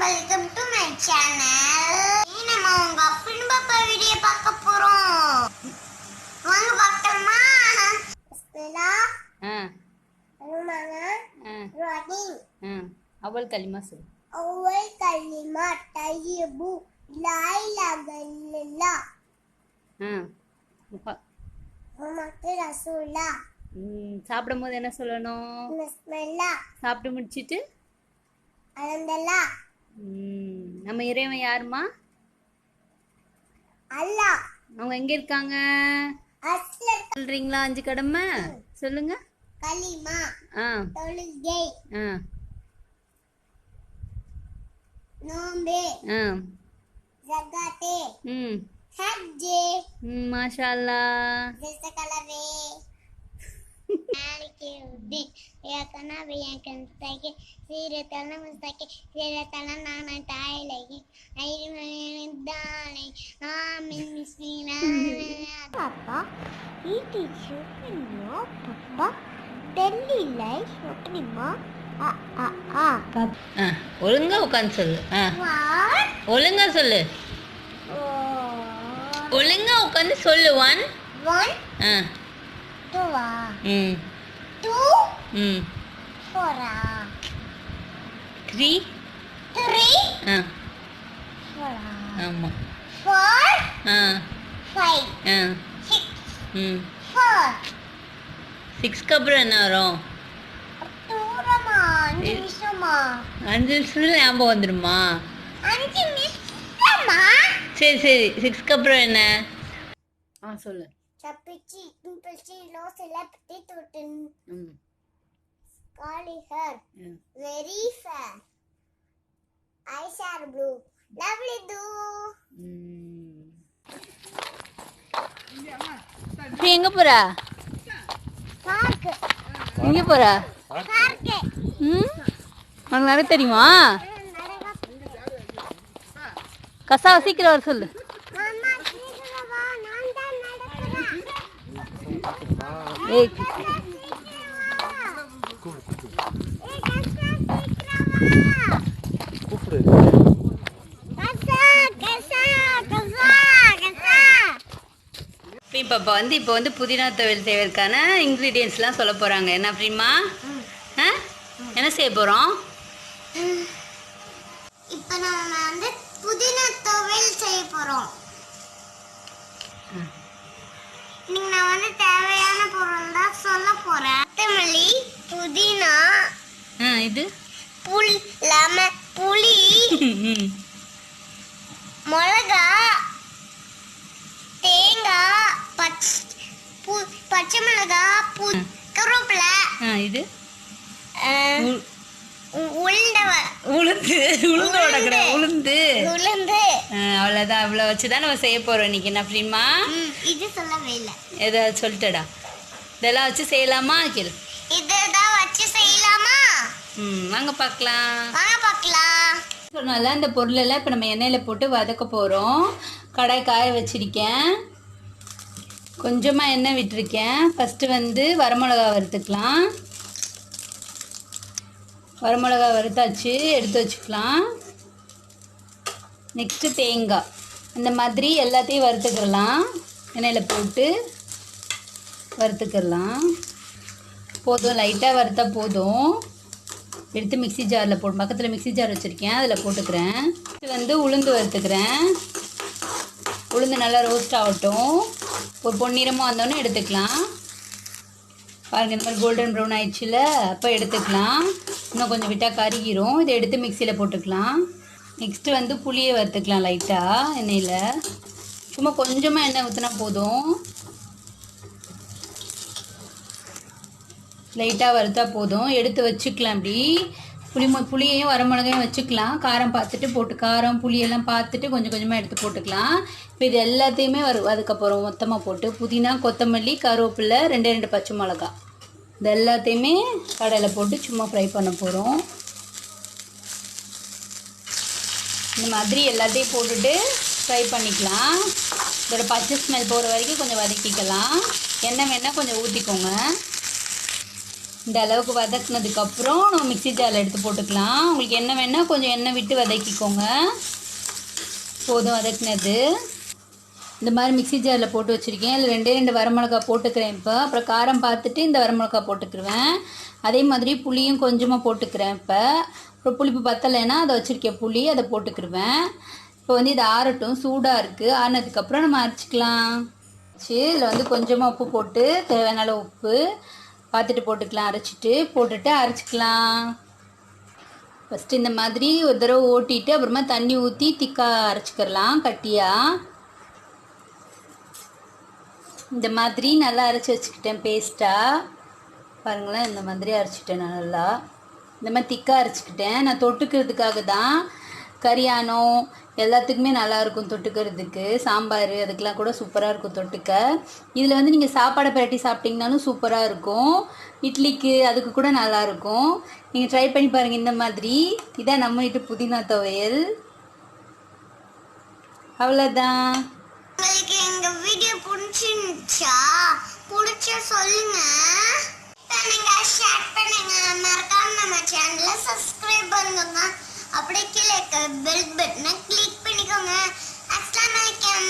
Welcome to my channel நம்ம உங்க அப்பின் பாப்பா வீடியோ பார்க்க போறோம். வாங்க பார்க்கலாமா? ஆ. ரஹீம் ஆ. அவள் களிமா சொல் அவ்வல் கலிமா தையபு லா இலாஹ இல்லல்லாஹ் ஆ. முகா- முஹம்மது ரசூலா. சாப்பிடும் போது என்ன சொல்லணும்? சாப்பிட்டு முடிச்சிட்டு? ம், நம்ம இறைவன் யாருமா அல்லாஹ் அவங்க எங்க இருக்காங்க? சொல்றீங்களா அஞ்சு கடமை? சொல்லுங்க. கலிமா ஆ. தொழுகை. ஆ. நோம்பு. ஆ. ஜகாத்தே ம். ஹஜ்ஜே. மாஷா அல்லா நாளைக்கு உதேன் ஏக்கனாவே என் கண்தாக்கி சீரத்தல முஸ்தாக்கி சீரத்தல நான டாயிலகி ஐரு மணிதானே ஆமின் மிஸ்மினான பாப்பா ಈ ಟೀಚರ್ ಇನ್ನು ಪಪ್ಪ ಡೆಲ್ಲಿ ಲೈಫ್ ನಿಮ್ಮ ஒழுங்கா உட்காந்து சொல்லு. ஒழுங்கா சொல்லு. ஒழுங்கா உட்காந்து சொல்லு ஒன் ஒன் டூவா ம். டூ ம். ஃபோரா த்ரீ? த்ரீ? ஆ. ஃபோரா ஆமாம் ஃபோர்? ஆ. ஃபைவ்? ஆ. சிக்ஸ்? ம். ஃபோர்? சிக்ஸ்க்கு அப்புறம் என்ன வரும்? அஞ்சு நிமிஷமா? அஞ்சு நிமிஷத்துல ஞாபகம் வந்துடுமா அஞ்சு நிமிஷமா? சரி சரி. சிக்ஸ்க்கு அப்புறம் என்ன? ஆ சொல்லு. சப்பிச்சி தும்பிச்சி லோசில பத்தி தொட்டின் ம். காலி ஹேர் ம். Very fair eyes are blue lovely too ம். நீ எங்க போற? பார்க் எங்க போற? பார்க் ம்? உனக்கு நடக்க தெரியுமா? கசா சீக்கிரம் வர சொல்லு மாமா சீக்கிரம் வா நான் தான் நடக்கிறேன் ஏய் இப்போ வந்து இப்போ வந்து புதினா துவையல் செய்வதற்கான இன்க்ரீடியன்ஸ்லாம் சொல்ல போகிறாங்க என்ன அப்படிமா ஆ? என்ன செய்ய போகிறோம் இப்போ நம்ம வந்து புதினா துவையல் செய்ய போகிறோம் இன்னைக்கு நான் வந்து தேவையான பொருள் தான் சொல்ல போறேன். கொத்தமல்லி புதினா ஆ இது? புளி லெமன் புளி மிளகா தேங்காய் பச் பச்சை மிளகா பு கருவேப்பிலை ஆ இது? உளுந்த உளுந்து கூட உளுந்து. உளுந்து. அவ்வளோதான் இவ்வளோ வச்சு தான் நம்ம செய்ய போகிறோம் இன்னைக்கு. என்ன அப்படிமா இது சொல்லவே இல்லை. ஏதாவது சொல்லிட்டடா? இதெல்லாம் வச்சு செய்யலாமா? அகில் வச்சு செய்யலாமா? ம் வாங்க பார்க்கலாம். வாங்க பார்க்கலாம். சொன்னால இந்த பொருளெல்லாம் இப்போ நம்ம எண்ணெயில் போட்டு வதக்க போகிறோம் கடாய் காய வச்சிருக்கேன். கொஞ்சமாக எண்ணெய் விட்டுருக்கேன். ஃபஸ்ட்டு வந்து வரமிளகா வறுத்துக்கலாம். வரமிளகா வறுத்தாச்சு எடுத்து வச்சுக்கலாம். நெக்ஸ்ட்டு தேங்காய். இந்த மாதிரி எல்லாத்தையும் வறுத்துக்கலாம் எண்ணெயில் போட்டு வறுத்துக்கலாம் போதும் லைட்டாக வறுத்தா போதும். எடுத்து மிக்ஸி ஜாரில் போடும் பக்கத்தில் மிக்ஸி ஜார் வச்சுருக்கேன் அதில் போட்டுக்கிறேன். இது வந்து உளுந்து வறுத்துக்கிறேன். உளுந்து நல்லா ரோஸ்ட் ஆகட்டும். ஒரு பொன்னிறமாக வந்தோன்னே எடுத்துக்கலாம். பாருங்கள் இந்த மாதிரி கோல்டன் ப்ரௌன் ஆயிடுச்சுல அப்போ எடுத்துக்கலாம். இன்னும் கொஞ்சம் விட்டால் கருகிரும். இதை எடுத்து மிக்சியில் போட்டுக்கலாம். நெக்ஸ்ட்டு வந்து புளியை வறுத்துக்கலாம் லைட்டாக எண்ணெயில். சும்மா கொஞ்சமாக எண்ணெய் ஊற்றினா போதும். லைட்டாக வறுத்தா போதும். எடுத்து வச்சுக்கலாம் அப்படி புளி மொ- புளியையும் வரமிளகையும் வச்சுக்கலாம். காரம் பார்த்துட்டு போட்டு காரம் புளியெல்லாம் பார்த்துட்டு கொஞ்சம் கொஞ்சமாக எடுத்து போட்டுக்கலாம். இப்போ இது எல்லாத்தையுமே வரும் அதுக்கப்புறம் மொத்தமாக போட்டு. புதினா கொத்தமல்லி கருவேப்பிலை ரெண்டு ரெண்டு பச்சை மிளகா இது எல்லாத்தையுமே கடையில் போட்டு சும்மா ஃப்ரை பண்ண போகிறோம் இந்த மாதிரி எல்லாத்தையும் போட்டுட்டு ஃப்ரை பண்ணிக்கலாம். இதோட பச்சை ஸ்மெல் போகிற வரைக்கும் கொஞ்சம் வதக்கிக்கலாம். எண்ணெய் வேணால் கொஞ்சம் ஊற்றிக்கோங்க இந்த அளவுக்கு வதக்குனதுக்கப்புறம் நம்ம மிக்ஸி ஜாரில் எடுத்து போட்டுக்கலாம். உங்களுக்கு என்ன வேணால் கொஞ்சம் எண்ணெய் விட்டு வதக்கிக்கோங்க. போதும் வதக்குனது. இந்த மாதிரி மிக்ஸி ஜாரில் போட்டு வச்சுருக்கேன். இல்லை ரெண்டே ரெண்டு வரமிளகா போட்டுக்கிறேன் இப்போ. அப்புறம் காரம் பார்த்துட்டு இந்த வரமிளகா போட்டுக்கிருவேன். அதே மாதிரி புளியும் கொஞ்சமாக போட்டுக்கிறேன் இப்போ. அப்புறம் புளிப்பு பத்தலைன்னா அதை வச்சுருக்கேன். புளி அதை போட்டுக்கிருவேன். இப்போ வந்து இது ஆறட்டும். சூடாக இருக்குது ஆறினதுக்கப்புறம் நம்ம அரைச்சிக்கலாம். வச்சு இதில் வந்து கொஞ்சமாக உப்பு போட்டு தேவையான உப்பு பார்த்துட்டு போட்டுக்கலாம். அரைச்சிட்டு போட்டுட்டு அரைச்சிக்கலாம். ஃபஸ்ட்டு இந்த மாதிரி ஒரு தடவை ஓட்டிட்டு அப்புறமா தண்ணி ஊற்றி திக்காக அரைச்சிக்கிறலாம் கட்டியாக இந்த மாதிரி நல்லா அரைச்சி வச்சுக்கிட்டேன் பேஸ்ட்டாக பாருங்களேன் இந்த மாதிரி அரைச்சிட்டேன் நான் நல்லா. இந்த மாதிரி திக்காக அரைச்சிக்கிட்டேன். நான் தொட்டுக்கிறதுக்காக தான் கரியானோ எல்லாத்துக்குமே நல்லா இருக்கும் தொட்டுக்கிறதுக்கு. சாம்பார் அதுக்கெலாம் கூட சூப்பராக இருக்கும் தொட்டுக்க. இதில் வந்து நீங்கள் சாப்பாடை பரட்டி சாப்பிட்டீங்கனாலும் சூப்பராக இருக்கும். இட்லிக்கு அதுக்கு கூட நல்லா இருக்கும். நீங்கள் ட்ரை பண்ணி பாருங்கள் இந்த மாதிரி. இதான் நம்ம வீட்டு புதினா துவையல். அவ்வளோதான் உங்களுக்கு எங்க வீடியோ பிடிச்சிருந்துச்சா? பிடிச்ச சொல்லுங்க. பண்ணுங்க ஷேர் பண்ணுங்க. மறக்காம நம்ம சேனலை சப்ஸ்கிரைப் பண்ணுங்க. அப்படியே கீழே பெல் பட்டனை கிளிக் பண்ணிக்கோங்க. அஸ்லாம் வலைக்கம்